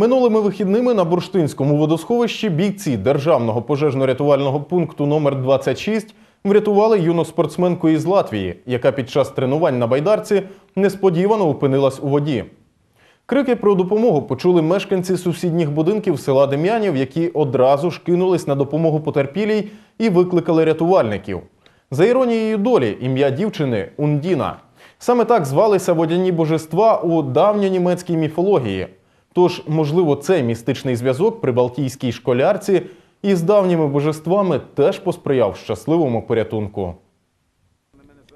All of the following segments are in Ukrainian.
Минулими вихідними на бурштинському водосховищі бійці державного пожежно-рятувального пункту номер 26 врятували юну спортсменку із Латвії, яка під час тренувань на байдарці несподівано опинилась у воді. Крики про допомогу почули мешканці сусідніх будинків села Дем'янів, які одразу ж кинулись на допомогу потерпілій і викликали рятувальників. За іронією долі, ім'я дівчини Ундіна. Саме так звалися водяні божества у давньонімецькій міфології. Тож, можливо, цей містичний зв'язок при балтійській школярці із давніми божествами теж посприяв щасливому порятунку.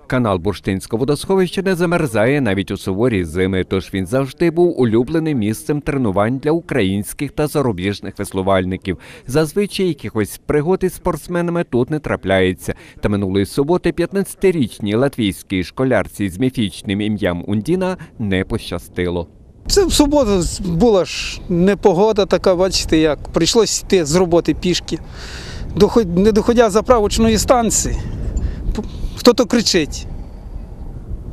Канал Бурштинського водосховища не замерзає навіть у суворі зими, тож він завжди був улюбленим місцем тренувань для українських та зарубіжних веслувальників. Зазвичай якихось пригод із спортсменами тут не трапляється. Та минулої суботи 15-річній латвійській школярці з міфічним ім'ям Ундіна не пощастило. Це в суботу була ж непогода така, бачите, як прийшлося йти з роботи пішки. Не доходя заправочної станції, хто-то кричить.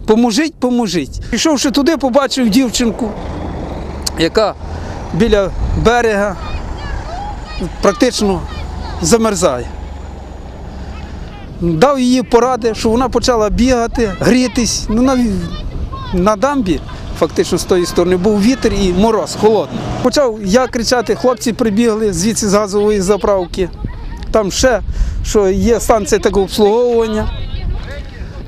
Поможіть, поможіть. Пішовши туди, побачив дівчинку, яка біля берега практично замерзає. Дав їй поради, що вона почала бігати, грітись. Ну, на, на дамбі, фактично з тої сторони, був вітер і мороз холодний. Почав я кричати, хлопці прибігли звідси з газової заправки. Там ще, що є станція такого обслуговування.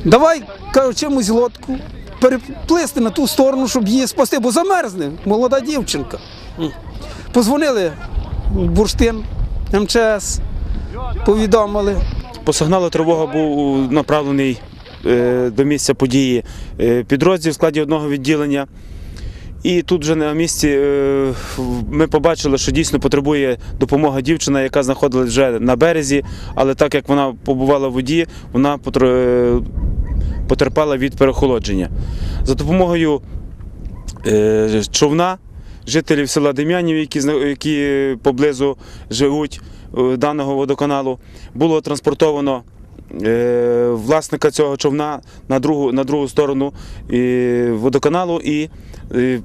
Давай, кажу, чимось лодку переплисти на ту сторону, щоб її спасти, бо замерзне, молода дівчинка. Позвонили бурштин, МЧС, повідомили. По сигналу тривога був направлений до місця події е, підрозділ в складі одного відділення. І тут вже на місці е, ми побачили, що дійсно потребує допомоги дівчина, яка знаходилась вже на березі, але так як вона побувала в воді, вона е, потерпала від перехолодження. За допомогою е, човна жителів села Дем'янів, які, які поблизу живуть е, даного водоканалу, було транспортовано е, власника цього човна на другу, на другу сторону е, водоканалу, і е,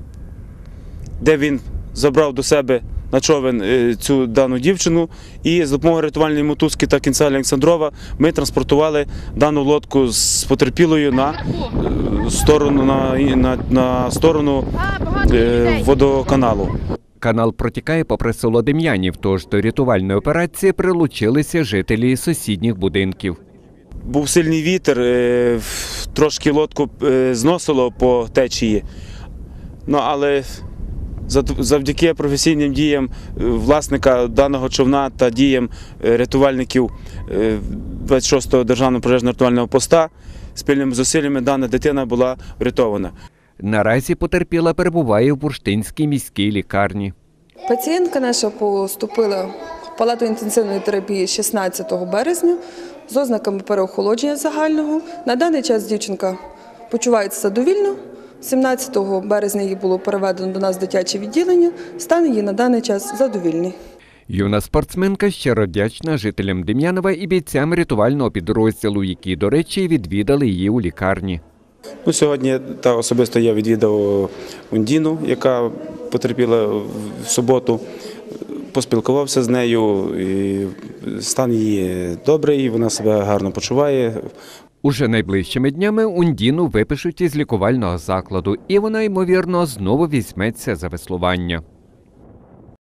де він забрав до себе на човен е, цю дану дівчину, і з допомогою рятувальної мотузки та кінця Олександрова ми транспортували дану лодку з потерпілою на е, сторону, на, на, на сторону е, водоканалу. Канал протікає попри село Дем'янів, тож до рятувальної операції прилучилися жителі сусідніх будинків. Був сильний вітер, е, трошки лодку е, зносило по течії. Ну, але завдяки професійним діям е, власника даного човна та діям рятувальників е, 26-го державного пожежно-рятувального поста спільними зусиллями дана дитина була врятована. Наразі потерпіла перебуває в Бурштинській міській лікарні. Пацієнтка наша поступила палату інтенсивної терапії 16 березня з ознаками переохолодження загального. На даний час дівчинка почувається задовільно. 17 березня її було переведено до нас в дитяче відділення. Стан її на даний час задовільний. Юна спортсменка щиро вдячна жителям Дем'янова і бійцям рятувального підрозділу, які, до речі, відвідали її у лікарні. Ну, сьогодні та особисто я відвідав Ундіну, яка потерпіла в суботу. Поспілкувався з нею, і стан її добрий, вона себе гарно почуває. Уже найближчими днями Ундіну випишуть із лікувального закладу, і вона, ймовірно, знову візьметься за веслування.